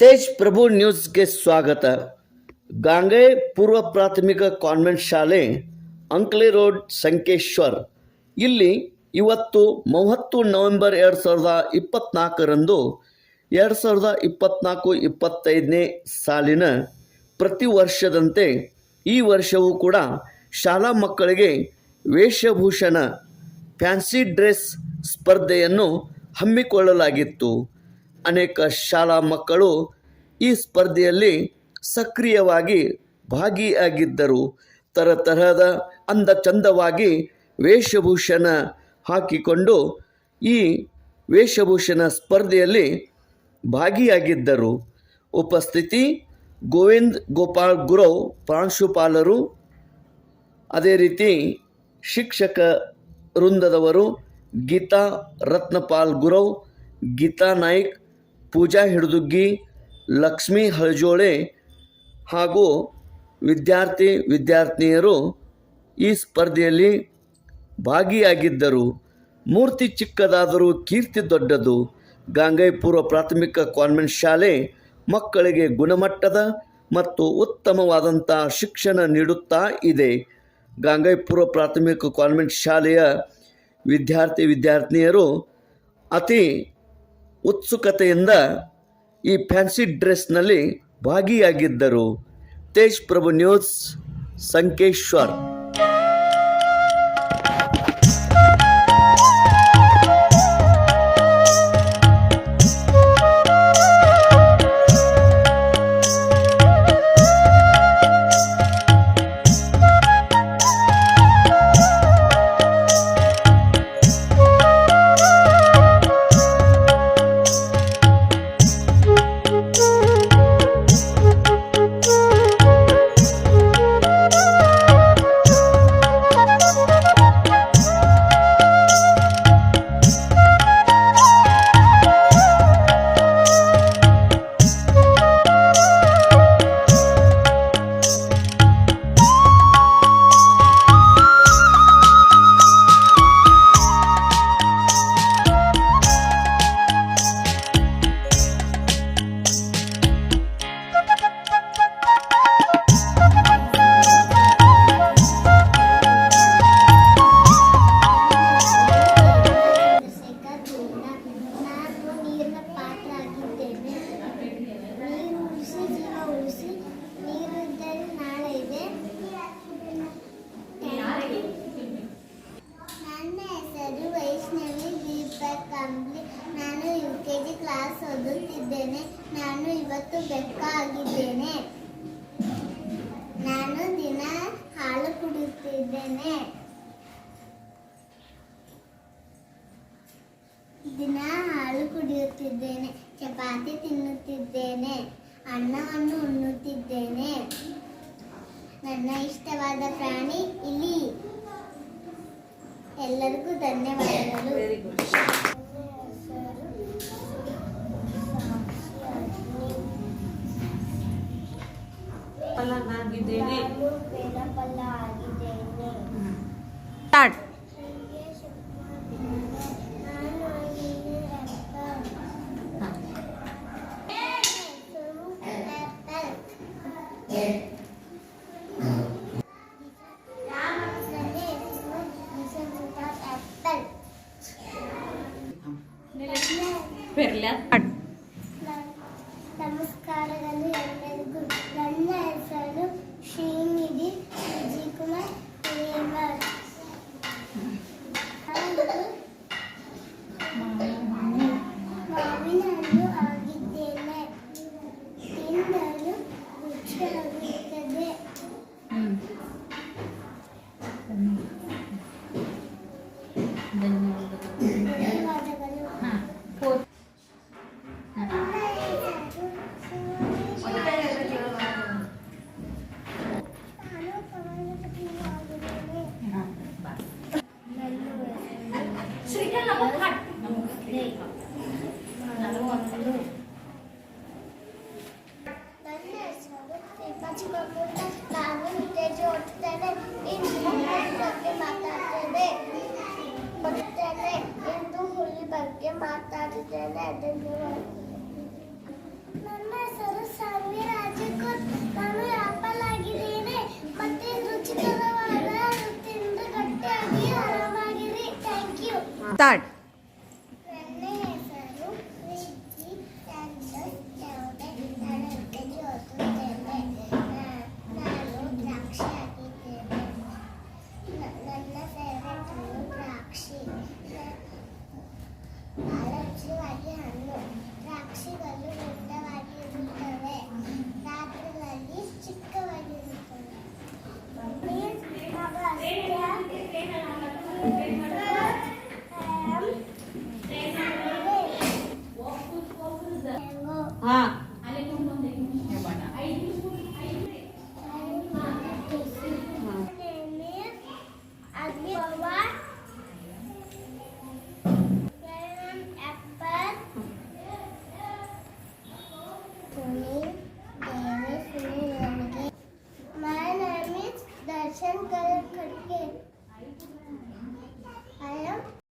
ತೇಜ್ ಪ್ರಭು ನ್ಯೂಸ್ಗೆ ಸ್ವಾಗತ. ಗಾಂಗೆ ಪೂರ್ವ ಪ್ರಾಥಮಿಕ ಕಾನ್ವೆಂಟ್ ಶಾಲೆ, ಅಂಕ್ಲೆ ರೋಡ್, ಸಂಕೇಶ್ವರ್. ಇಲ್ಲಿ ಇವತ್ತು ಮೂವತ್ತು ನವೆಂಬರ್ ಎರಡು ಸಾವಿರದ ಇಪ್ಪತ್ತ್ನಾಲ್ಕರಂದು ಎರಡು ಸಾವಿರದ ಇಪ್ಪತ್ತ್ನಾಲ್ಕು ಇಪ್ಪತ್ತೈದನೇ ಸಾಲಿನ ಪ್ರತಿ ವರ್ಷದಂತೆ ಈ ವರ್ಷವೂ ಕೂಡ ಶಾಲಾ ಮಕ್ಕಳಿಗೆ ವೇಷಭೂಷಣ, ಫ್ಯಾನ್ಸಿ ಡ್ರೆಸ್ ಸ್ಪರ್ಧೆಯನ್ನು ಹಮ್ಮಿಕೊಳ್ಳಲಾಗಿತ್ತು. ಅನೇಕ ಶಾಲಾ ಮಕ್ಕಳು ಈ ಸ್ಪರ್ಧೆಯಲ್ಲಿ ಸಕ್ರಿಯವಾಗಿ ಭಾಗಿಯಾಗಿದ್ದರು. ತರತರಹದ ಅಂದ ಚಂದವಾಗಿ ವೇಷಭೂಷಣ ಹಾಕಿಕೊಂಡು ಈ ವೇಷಭೂಷಣ ಸ್ಪರ್ಧೆಯಲ್ಲಿ ಭಾಗಿಯಾಗಿದ್ದರು. ಉಪಸ್ಥಿತಿ ಗೋವಿಂದ್ ಗೋಪಾಲ್ ಗುರವ್, ಪ್ರಾಂಶುಪಾಲರು, ಅದೇ ರೀತಿ ಶಿಕ್ಷಕ ವೃಂದದವರು ಗೀತಾ ರತ್ನಪಾಲ್ ಗುರವ್, ಗೀತಾ ನಾಯ್ಕ್ ಪೂಜಾ ಹಿಡದುಗ್ಗಿ, ಲಕ್ಷ್ಮೀ ಹಳಜೋಳೆ ಹಾಗೂ ವಿದ್ಯಾರ್ಥಿ ವಿದ್ಯಾರ್ಥಿನಿಯರು ಈ ಸ್ಪರ್ಧೆಯಲ್ಲಿ ಭಾಗಿಯಾಗಿದ್ದರು. ಮೂರ್ತಿ ಚಿಕ್ಕದಾದರೂ ಕೀರ್ತಿ ದೊಡ್ಡದು. ಗಾಂಗೈ ಪೂರ್ವ ಪ್ರಾಥಮಿಕ ಕಾನ್ವೆಂಟ್ ಶಾಲೆ ಮಕ್ಕಳಿಗೆ ಗುಣಮಟ್ಟದ ಮತ್ತು ಉತ್ತಮವಾದಂಥ ಶಿಕ್ಷಣ ನೀಡುತ್ತಾ ಇದೆ. ಗಾಂಗೈಪುರ ಪ್ರಾಥಮಿಕ ಕಾನ್ವೆಂಟ್ ಶಾಲೆಯ ವಿದ್ಯಾರ್ಥಿ ವಿದ್ಯಾರ್ಥಿನಿಯರು ಅತಿ ಉತ್ಸುಕತೆಯಿಂದ ಈ ಫ್ಯಾನ್ಸಿ ಡ್ರೆಸ್ನಲ್ಲಿ ಭಾಗಿಯಾಗಿದ್ದರು. ತೇಜ್ ಪ್ರಭು ನ್ಯೂಸ್ ಸಂಕೇಶ್ವರ್. ಬೆಕ್ಕ ಆಗಿದ್ದೇನೆ ನಾನು ದಿನ ಹಾಲು ಕುಡಿಯುತ್ತಿದ್ದೇನೆ. ದಿನ ಹಾಲು ಕುಡಿಯುತ್ತಿದ್ದೇನೆ. ಚಪಾತಿ ತಿನ್ನುತ್ತಿದ್ದೇನೆ. ಅನ್ನವನ್ನು ಉಣ್ಣುತ್ತಿದ್ದೇನೆ. ನನ್ನ ಇಷ್ಟವಾದ ಪ್ರಾಣಿ ಇಲಿ. ಎಲ್ಲರಿಗೂ ಧನ್ಯವಾದಗಳು ಫಲನಾಗಿದ್ದೇನೆ ನಾನು ವೇದಫಲ ಆಗಿದ್ದೇನೆ ಸ್ಟಾರ್ಟ್ ನಾನು Ini. ನಾನು ನಿಜ ಓದುತ್ತೇನೆ ಬಗ್ಗೆ ಮಾತಾಡ್ತೇನೆ ಬರುತ್ತೇನೆ ಎಂದು ಹುಲಿ ಬಗ್ಗೆ ಮಾತಾಡಿದ್ದೇನೆ ಧನ್ಯವಾದ ನನ್ನ ಹೆಸರು ಸಾನ್ವಿ ರಾಜಕೋಟ್ ನಾನು ಆಪಲ್ ಆಗಿದ್ದೇನೆ ಮತ್ತೆ ರುಚಿಕರವಾದ ತಿಂದು ಗಟ್ಟಿಯಾಗಿ ಆರಾಮಾಗಿರಿ ಥ್ಯಾಂಕ್ ಯು ಸ್ಟಾರ್ಟ್